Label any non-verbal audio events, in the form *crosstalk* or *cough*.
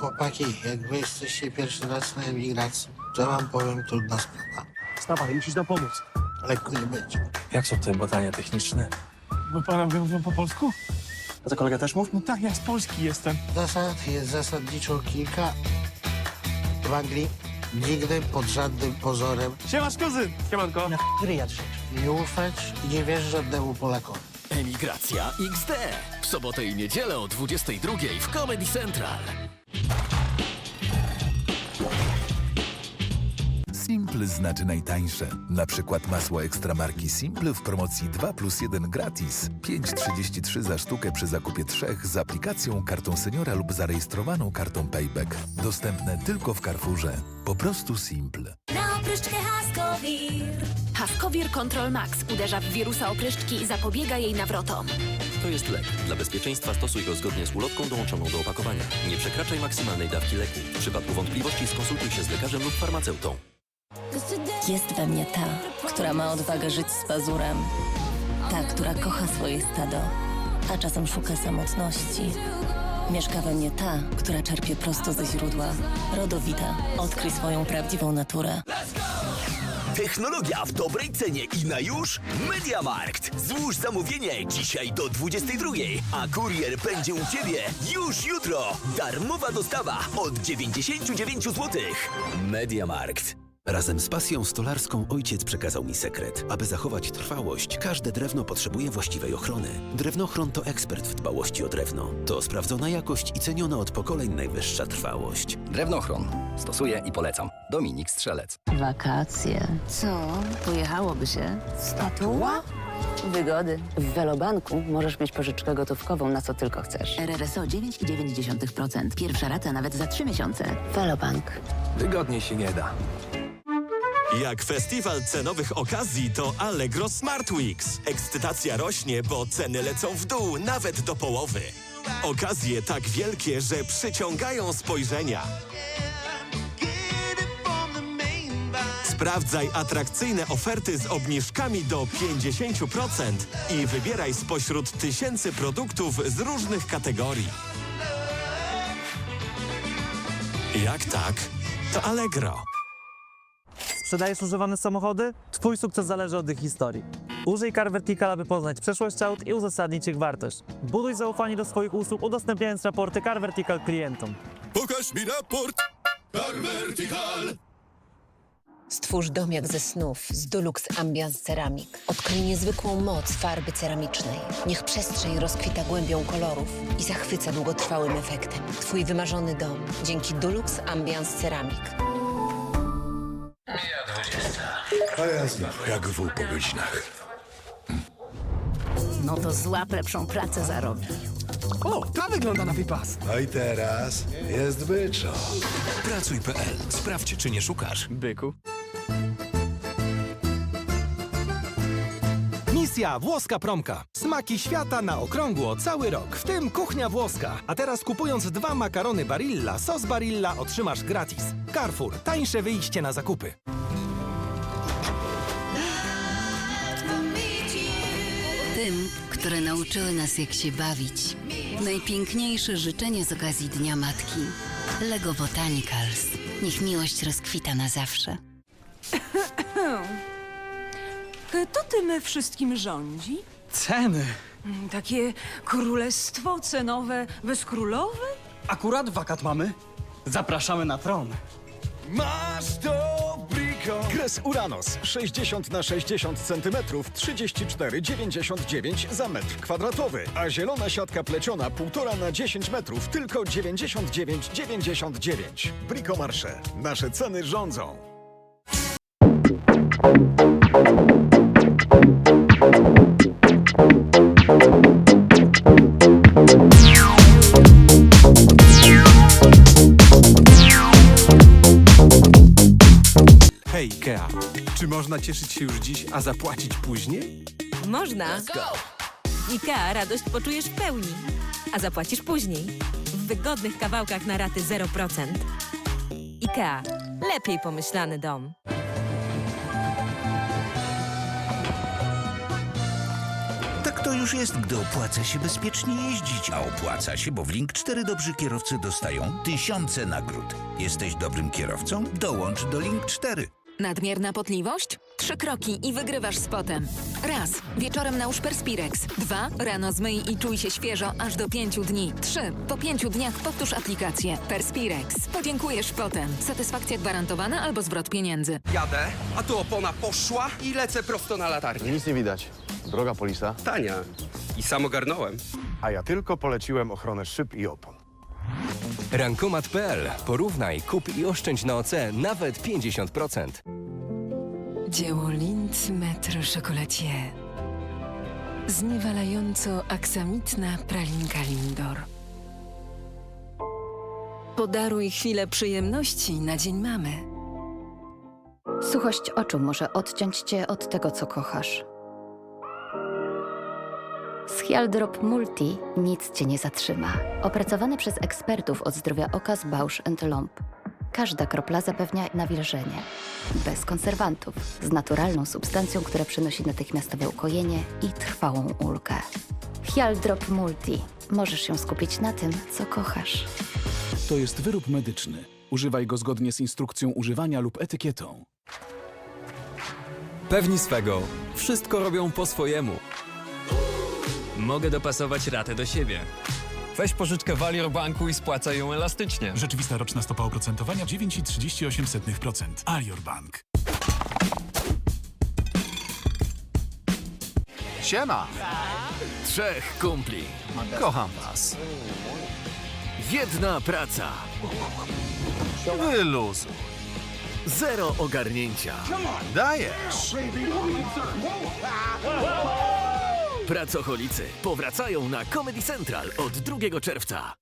chłopaki, jak wy jesteście pierwszy raz na emigracji, to wam powiem trudna sprawa. Wstawaj, musisz nam pomóc. Lekko nie będzie. Jak są te badania techniczne? Bo pana mówią po polsku? A to kolega też mów? No tak, ja z Polski jestem. Zasad jest zasadniczo kilka. W Anglii nigdy pod żadnym pozorem Siemasz kuzyn! Siemanko. nie ufać i nie wierzyć żadnemu Polakowi. Emigracja XD. W sobotę i niedzielę o 22 w Comedy Central. Simple znaczy najtańsze. Na przykład masło ekstra marki Simple w promocji 2 plus 1 gratis. 5,33 za sztukę przy zakupie trzech z aplikacją, kartą seniora lub zarejestrowaną kartą Payback. Dostępne tylko w Carrefourze. Po prostu Simple. Na opryszczkę Haskowir. Haskowir Control Max uderza w wirusa opryszczki i zapobiega jej nawrotom. To jest lek. Dla bezpieczeństwa stosuj go zgodnie z ulotką dołączoną do opakowania. Nie przekraczaj maksymalnej dawki leku. W przypadku wątpliwości skonsultuj się z lekarzem lub farmaceutą. Jest we mnie ta, która ma odwagę żyć z pazurem. Ta, która kocha swoje stado, a czasem szuka samotności. Mieszka we mnie ta, która czerpie prosto ze źródła. Rodowita. Odkryj swoją prawdziwą naturę. Technologia w dobrej cenie i na już? Mediamarkt! Złóż zamówienie dzisiaj do 22, a kurier będzie u Ciebie już jutro. Darmowa dostawa od 99 zł. Mediamarkt. Razem z pasją stolarską ojciec przekazał mi sekret. Aby zachować trwałość, każde drewno potrzebuje właściwej ochrony. Drewnochron to ekspert w dbałości o drewno. To sprawdzona jakość i ceniona od pokoleń najwyższa trwałość. Drewnochron. Stosuję i polecam. Dominik Strzelec. Wakacje. Co? Pojechałoby się? Statua? Wygody. W Velobanku możesz mieć pożyczkę gotówkową na co tylko chcesz. RRSO 9,9%. Pierwsza rata nawet za 3 miesiące. Velobank. Wygodniej się nie da. Jak festiwal cenowych okazji to Allegro Smart Weeks. Ekscytacja rośnie, bo ceny lecą w dół nawet do połowy. Okazje tak wielkie, że przyciągają spojrzenia. Sprawdzaj atrakcyjne oferty z obniżkami do 50% i wybieraj spośród tysięcy produktów z różnych kategorii. Jak tak? To Allegro. Sprzedajesz używane samochody? Twój sukces zależy od ich historii. Użyj Car Vertical, aby poznać przeszłość aut i uzasadnić ich wartość. Buduj zaufanie do swoich usług, udostępniając raporty Car Vertical klientom. Pokaż mi raport. Car Vertical. Stwórz dom jak ze snów z Dulux Ambiance Ceramic. Odkryj niezwykłą moc farby ceramicznej. Niech przestrzeń rozkwita głębią kolorów i zachwyca długotrwałym efektem. Twój wymarzony dom dzięki Dulux Ambiance Ceramic. A ja znowu jak wół po godzinach. No to złap lepszą pracę zarobi. O, ta wygląda na wypas. No i teraz jest byczo. Pracuj.pl. Sprawdź, czy nie szukasz. Byku. Misja Włoska Promka. Smaki świata na okrągło cały rok, w tym kuchnia włoska. A teraz kupując dwa makarony Barilla, sos Barilla otrzymasz gratis. Carrefour. Tańsze wyjście na zakupy. Tym, które nauczyły nas jak się bawić. Najpiękniejsze życzenie z okazji Dnia Matki. Lego Botanicals. Niech miłość rozkwita na zawsze. *coughs* To tym wszystkim rządzi? Ceny! Takie królestwo cenowe bezkrólowe? Akurat wakat mamy. Zapraszamy na tron. Masz to Gres Uranos 60 na 60 cm 34,99 za metr kwadratowy, a zielona siatka pleciona 1,5 na 10 metrów tylko 99,99. Brico Marsze. Nasze ceny rządzą. Czy można cieszyć się już dziś, a zapłacić później? Można. IKEA radość poczujesz w pełni, a zapłacisz później. W wygodnych kawałkach na raty 0%. IKEA. Lepiej pomyślany dom. Tak Tak to już jest, gdy opłaca się bezpiecznie jeździć, a opłaca się, bo w Link 4 dobrzy kierowcy dostają tysiące nagród. Jesteś dobrym kierowcą? Dołącz do Link 4. Nadmierna potliwość? Trzy kroki i wygrywasz z potem. Raz. Wieczorem nałóż Perspirex. Dwa. Rano zmyj i czuj się świeżo aż do pięciu dni. Trzy. Po pięciu dniach powtórz aplikację. Perspirex. Podziękujesz potem. Satysfakcja gwarantowana albo zwrot pieniędzy. Jadę, a tu opona poszła i lecę prosto na latarnię. Nic nie widać. Droga polisa. Tania. I sam ogarnąłem. A ja tylko poleciłem ochronę szyb i opon. Rankomat.pl. Porównaj, kup i oszczędź na OC nawet 50%. Dzieło Lindt Metro Chocolatier. Zniewalająco aksamitna pralinka Lindor. Podaruj chwilę przyjemności na Dzień Mamy. Suchość oczu może odciąć cię od tego, co kochasz. Z Hialdrop Multi nic cię nie zatrzyma. Opracowany przez ekspertów od zdrowia oka z Bausch Lomb. Każda kropla zapewnia nawilżenie. Bez konserwantów. Z naturalną substancją, która przynosi natychmiastowe ukojenie i trwałą ulgę. Hialdrop Multi. Możesz się skupić na tym, co kochasz. To jest wyrób medyczny. Używaj go zgodnie z instrukcją używania lub etykietą. Pewni swego. Wszystko robią po swojemu. Mogę dopasować ratę do siebie. Weź pożyczkę w Alior Banku i spłacaj ją elastycznie. Rzeczywista roczna stopa oprocentowania 9,38%. Alior Bank. Siema! Trzech kumpli. Kocham was. Jedna praca. Wyluzuj. Zero ogarnięcia. Dajesz. Pracocholicy powracają na Comedy Central od 2 czerwca.